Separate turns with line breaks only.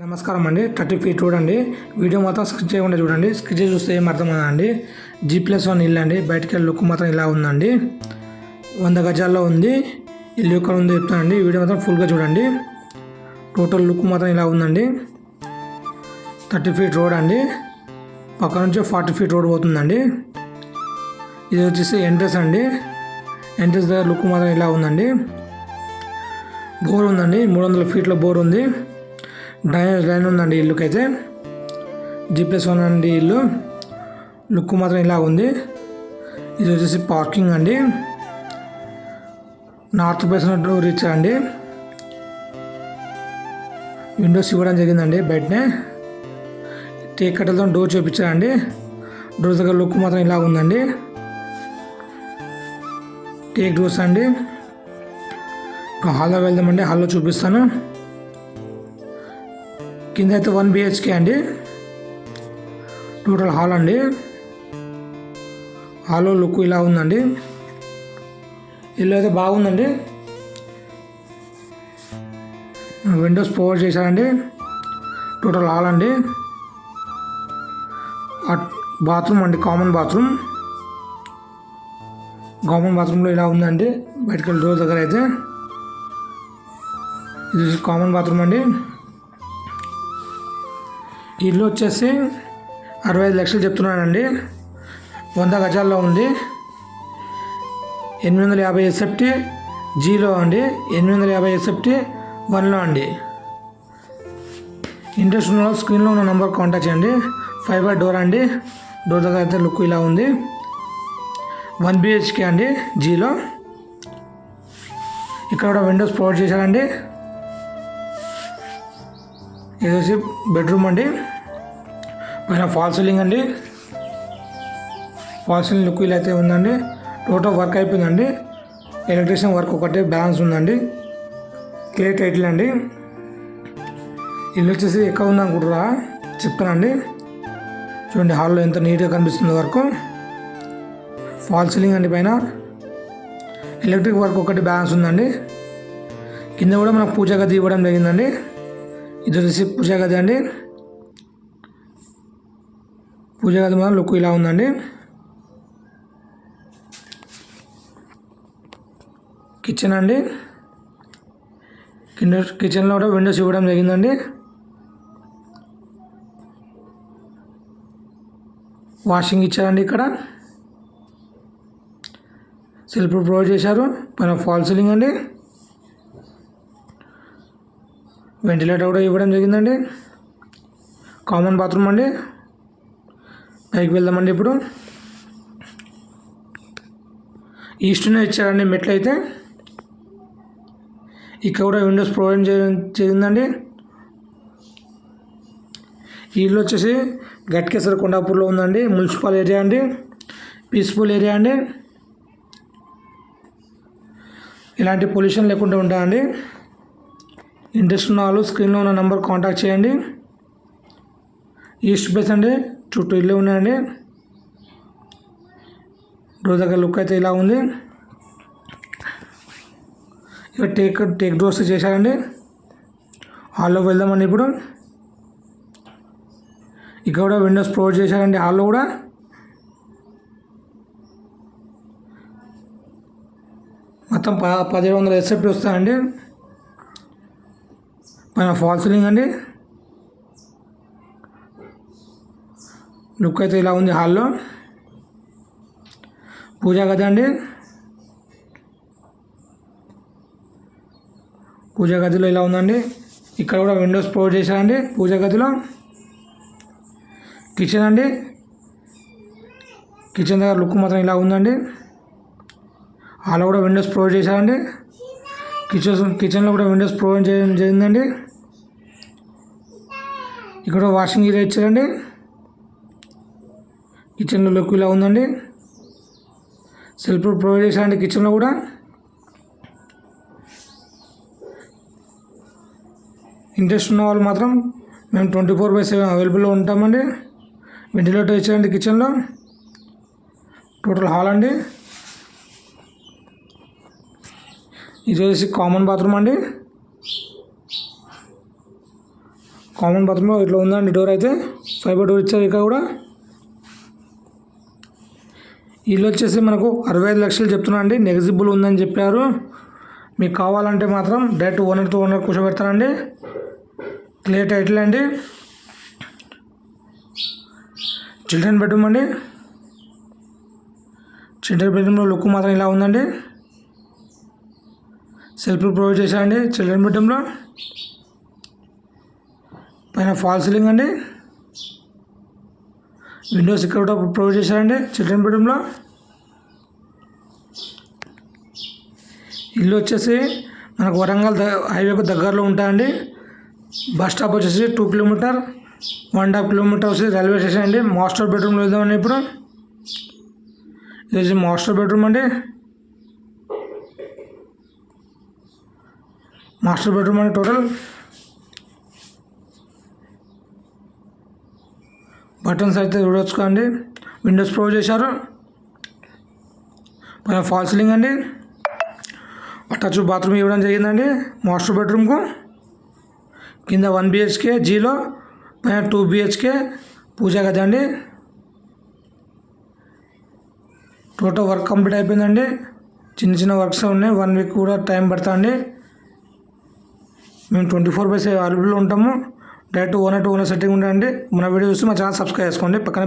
నమస్కారం అండి. Thirty feet road అండి వీడియో మొత్తం స్కిచ్ చేయకుండా చూడండి. స్కిచ్ చూస్తే ఏం అర్థం కాదండి. జీ ప్లస్ వన్ ఇల్లు అండి బయటికి వెళ్ళి లుక్ మాత్రం ఇలా ఉందండి. వంద గజాల్లో ఉంది. ఇల్లు ఎక్కడ ఉందో చెప్తానండి. వీడియో మాత్రం ఫుల్గా చూడండి. టోటల్ లుక్ మాత్రం ఇలా ఉందండి. థర్టీ ఫీట్ రోడ్ అండి. పక్క నుంచి ఫార్టీ ఫీట్ రోడ్ పోతుందండి. ఇది వచ్చేసి ఎంట్రెన్స్ అండి. ఎంట్రెన్స్ దగ్గర లుక్ మాత్రం ఇలా ఉందండి. బోర్ ఉందండి మూడు వందల ఫీట్ల బోర్ ఉంది. డ్రైనేజ్ లైన్ ఉందండి ఇల్లుకైతే. జిప్లెస్ వన్ అండి ఇల్లు. లుక్ మాత్రం ఇలా ఉంది. ఇది వచ్చేసి పార్కింగ్ అండి. నార్త్ ఫేస్ డోర్ ఇచ్చారండి. విండోస్ ఇవ్వడం జరిగిందండి బయటనే. టేక్ కట్టలతో డోర్ చూపించారండి. డోర్ దగ్గర లుక్ మాత్రం ఇలా ఉందండి. టేక్ డోర్స్ అండి. హాల్లో వెళ్దామండి హాల్లో చూపిస్తాను. కింద అయితే వన్ బిహెచ్కే అండి. టోటల్ హాల్ అండి. హాల్లో లుక్ ఇలా ఉందండి. ఇల్లు అయితే బాగుందండి. విండోస్ ప్రొవైడ్ చేశారండి. టోటల్ హాల్ అండి. బాత్రూమ్ అండి కామన్ బాత్రూమ్. కామన్ బాత్రూంలో ఇలా ఉందండి. బయటకు డోర్ దగ్గర అయితే. ఇది కామన్ బాత్రూమ్ అండి. ఇల్లు వచ్చేసి అరవై ఐదు లక్షలు చెప్తున్నానండి. వంద గజాల్లో ఉంది. ఎనిమిది వందల యాభై ఎస్ఎఫ్టీ జీలో అండి. ఎనిమిది వందల యాభై ఎస్ఎఫ్టీ వన్లో అండి. ఇంట్రెస్ట్ ఉన్న స్క్రీన్లో ఉన్న నెంబర్ కాంటాక్ట్ చేయండి. ఫైబర్ డోర్ అండి. డోర్ దగ్గర అయితే లుక్ ఇలా ఉంది. వన్ బిహెచ్కే అండి జీలో. ఇక్కడ కూడా విండోస్ ప్రొవైడ్ చేశారండి. ఇది వచ్చి బెడ్రూమ్ అండి. పైన ఫాల్ సీలింగ్ అండి. ఫాల్ సీలింగ్ లుక్ ఇలా అయితే ఉందండి. టోటల్ వర్క్ అయిపోయిందండి. ఎలక్ట్రీషియన్ వర్క్ ఒకటే బ్యాలెన్స్ ఉందండి. క్లియర్ టైటిల్ అండి. ఇల్లు వచ్చేసి ఎక్కువ ఉందనుకుంటారా చెప్తానండి. చూడండి హాల్లో ఎంత నీట్గా కనిపిస్తుంది వర్క్. ఫాల్ సీలింగ్ అండి పైన. ఎలక్ట్రిక్ వర్క్ ఒకటి బ్యాలెన్స్ ఉందండి. కింద కూడా మనకు పూజ గది ఇవ్వడం జరిగిందండి. ఇది వచ్చేసి పూజ గది అండి. పూజ గది మాత్రం లుక్ ఇలా ఉందండి. కిచెన్ అండి. కింద కిచెన్లో కూడా విండోస్ ఇవ్వడం జరిగిందండి. వాషింగ్ ఇచ్చారండి ఇక్కడ. సెల్ఫ్ ప్రొవైడ్ చేశారు. పైన ఫాల్ సీలింగ్ అండి. వెంటిలేటర్ కూడా ఇవ్వడం జరిగిందండి. కామన్ బాత్రూమ్ అండి. పైకి వెళ్దామండి ఇప్పుడు. ఈస్ట్నే ఇచ్చారండి మెట్లు అయితే. ఇక్కడ కూడా విండోస్ ప్రొవైడ్ చేయండి ఈ ఇల్లు వచ్చేసి గట్కేసర కొండాపూర్లో ఉందండి. మున్సిపల్ ఏరియా అండి. పీస్ఫుల్ ఏరియా అండి. ఇలాంటి పొల్యూషన్ లేకుండా ఉంటాయండి. ఇంట్రెస్ట్ ఉన్న వాళ్ళు స్క్రీన్లో ఉన్న నెంబర్ కాంటాక్ట్ చేయండి. ఈస్ట్ బేస్ అండి చుట్టూ ఇల్లు ఉన్నాయండి. డోర్ దగ్గర లుక్ అయితే ఇలా ఉంది. ఇక టేక్ టేక్ డోర్స్ చేశారండి. హాల్లో వెళ్దామండి ఇప్పుడు. ఇక్కడ కూడా విండోస్ ప్రొవైడ్ చేశారండి హాల్లో కూడా. మొత్తం ప పదిహేడు వందల ఎస్ఎఫ్టీ వస్తాయండి మన ఫాల్ సీలింగ్ అండి? లుక్ అయితే ఇలా ఉంది హాల్లో పూజా గది అండి? పూజా గదిలో ఇలా ఉందండి. ఇక్కడ కూడా విండోస్ ప్రొవైడ్ చేశారండి పూజా గదిలో. కిచెన్ అండి? కిచెన్ దగ్గర లుక్ మాత్రం ఇలా ఉందండి. అలా కూడా విండోస్ ప్రొవైడ్ చేశారండి. కిచెన్ కిచెన్లో కూడా విండోస్ ప్రొవైడ్ చేయడం జరిగిందండి ఇక్కడ వాషింగ్ ఏరియా ఇచ్చారండి. కిచెన్లో లుక్ ఇలా ఉందండి. సెల్ఫ్ ప్రొవైడ్ చేశారండి కిచెన్లో కూడా. ఇంట్రెస్ట్ ఉన్న వాళ్ళు మాత్రం మేము ట్వంటీ ఫోర్ బై సెవెన్ అవైలబుల్లో ఉంటామండి. వెంటిలేటర్ ఇచ్చారండి కిచెన్లో టోటల్ హాల్ అండి. ఇది వచ్చేసి కామన్ బాత్రూమ్ అండి. కామన్ బాత్రూమ్ ఇట్లా ఉందండి డోర్ అయితే. ఫైబర్ డోర్ ఇచ్చారు ఇక్కడ కూడా. ఇల్లు వచ్చేసి మనకు అరవై ఐదు లక్షలు చెప్తున్నా అండి. నెగిజిబుల్ ఉందని చెప్పారు. మీకు కావాలంటే మాత్రం డైరెక్ట్ ఓనర్తో ఓనర్ కూర్చోబెడతానండి క్లియర్ టైటిల్ అండి. చిల్డ్రన్ బెడ్రూమ్ అండి. చిల్డ్రన్ బెడ్రూమ్లో లుక్ మాత్రం ఇలా ఉందండి. సెల్ఫ్ ప్రొవైడ్ చేశారండి చిల్డ్రన్ బెడ్రూమ్లో. పైన ఫాల్ సీలింగ్ అండి. విండోస్ ఇక్కడ కూడా ప్రొవైడ్ చేశారండి చిల్డ్రన్ బెడ్రూమ్లో. ఇల్లు వచ్చేసి మనకు వరంగల్ ద హైవేకు దగ్గరలో ఉంటాయండి. బస్ స్టాప్ వచ్చేసి two kilometre one half kilometre వచ్చి రైల్వే స్టేషన్ అండి. మాస్టర్ బెడ్రూమ్లో వెళ్దామండి ఇప్పుడు. ఇది మాస్టర్ బెడ్రూమ్ అండి. మాస్టర్ బెడ్రూమ్ అండి టోటల్. బటన్స్ అయితే చూడవచ్చు అండి విండోస్ ప్రో చేశారు. పైన ఫాల్ సీలింగ్ అండి. అటాచ్ బాత్రూమ్ ఇవ్వడం జరిగిందండి. మాస్టర్ బెడ్రూమ్కు. కింద వన్ బిహెచ్కే జీలో. పైన టూ బిహెచ్కే పూజా గది అండి. టోటల్ వర్క్ కంప్లీట్ అయిపోయిందండి. చిన్న చిన్న వర్క్స్ ఉన్నాయి. వన్ వీక్ కూడా టైం పడుతుందండి మేము ట్వంటీ ఫోర్ బై అవైలబుల్లో ఉంటాము. Direct owner to owner setting ఉండాలంటే మన వీడియో చూసి మా ఛానల్ సబ్స్క్రైబ్ చేసుకోండి. పక్కన